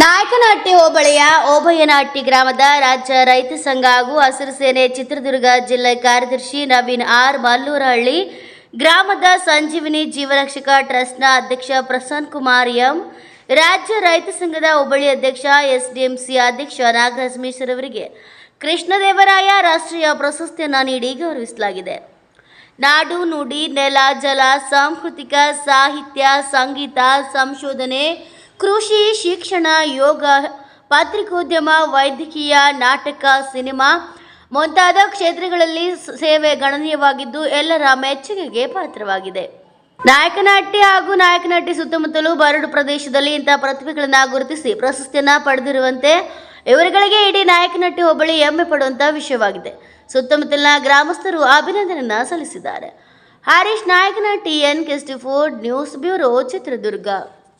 ನಾಯಕನಹಟ್ಟಿ ಹೋಬಳಿಯ ಓಬಯ್ಯನಹಟ್ಟಿ ಗ್ರಾಮದ ರಾಜ್ಯ ರೈತ ಸಂಘ ಹಾಗೂ ಹಸಿರು ಸೇನೆ ಚಿತ್ರದುರ್ಗ ಜಿಲ್ಲೆ ಕಾರ್ಯದರ್ಶಿ ನವೀನ್ ಆರ್ ಮಲ್ಲೂರಹಳ್ಳಿ, ಗ್ರಾಮದ ಸಂಜೀವಿನಿ ಜೀವರಕ್ಷಕ ಟ್ರಸ್ಟ್ನ ಅಧ್ಯಕ್ಷ ಪ್ರಸನ್ನ ಕುಮಾರ್ ಎಂ, ರಾಜ್ಯ ರೈತ ಸಂಘದ ಹೋಬಳಿ ಅಧ್ಯಕ್ಷ ಎಸ್ಡಿಎಂಸಿ ಅಧ್ಯಕ್ಷ ನಾಗರಾಜ್ ಅವರಿಗೆ ಕೃಷ್ಣದೇವರಾಯ ರಾಷ್ಟ್ರೀಯ ಪ್ರಶಸ್ತಿಯನ್ನು ನೀಡಿ ಗೌರವಿಸಲಾಗಿದೆ. ನಾಡು ನುಡಿ ನೆಲ ಜಲ ಸಾಂಸ್ಕೃತಿಕ ಸಾಹಿತ್ಯ ಸಂಗೀತ ಸಂಶೋಧನೆ ಕೃಷಿ ಶಿಕ್ಷಣ ಯೋಗ, ಪತ್ರಿಕೋದ್ಯಮ, ವೈದ್ಯಕೀಯ, ನಾಟಕ, ಸಿನಿಮಾ ಮುಂತಾದ ಕ್ಷೇತ್ರಗಳಲ್ಲಿ ಸೇವೆ ಗಣನೀಯವಾಗಿದ್ದು ಎಲ್ಲರ ಮೆಚ್ಚುಗೆಗೆ ಪಾತ್ರವಾಗಿದೆ. ನಾಯಕನಹಟ್ಟಿ ಹಾಗೂ ನಾಯಕನಹಟ್ಟಿ ಸುತ್ತಮುತ್ತಲು ಬರಡು ಪ್ರದೇಶದಲ್ಲಿ ಇಂತಹ ಪ್ರತಿಭೆಗಳನ್ನು ಗುರುತಿಸಿ ಪ್ರಶಸ್ತಿಯನ್ನು ಪಡೆದಿರುವಂತೆ ಇವರುಗಳಿಗೆ ಇಡೀ ನಾಯಕನಹಟ್ಟಿ ಹೋಬಳಿ ಹೆಮ್ಮೆ ಪಡುವಂತಹ ವಿಷಯವಾಗಿದೆ. ಸುತ್ತಮುತ್ತಲಿನ ಗ್ರಾಮಸ್ಥರು ಅಭಿನಂದನೆಯನ್ನು ಸಲ್ಲಿಸಿದ್ದಾರೆ. ಹರೀಶ್ ನಾಯಕನಹಟ್ಟಿ ಎನ್ ಕೆಸ್ಟಿ ಫೋರ್ಡ್ ನ್ಯೂಸ್ ಬ್ಯೂರೋ ಚಿತ್ರದುರ್ಗ.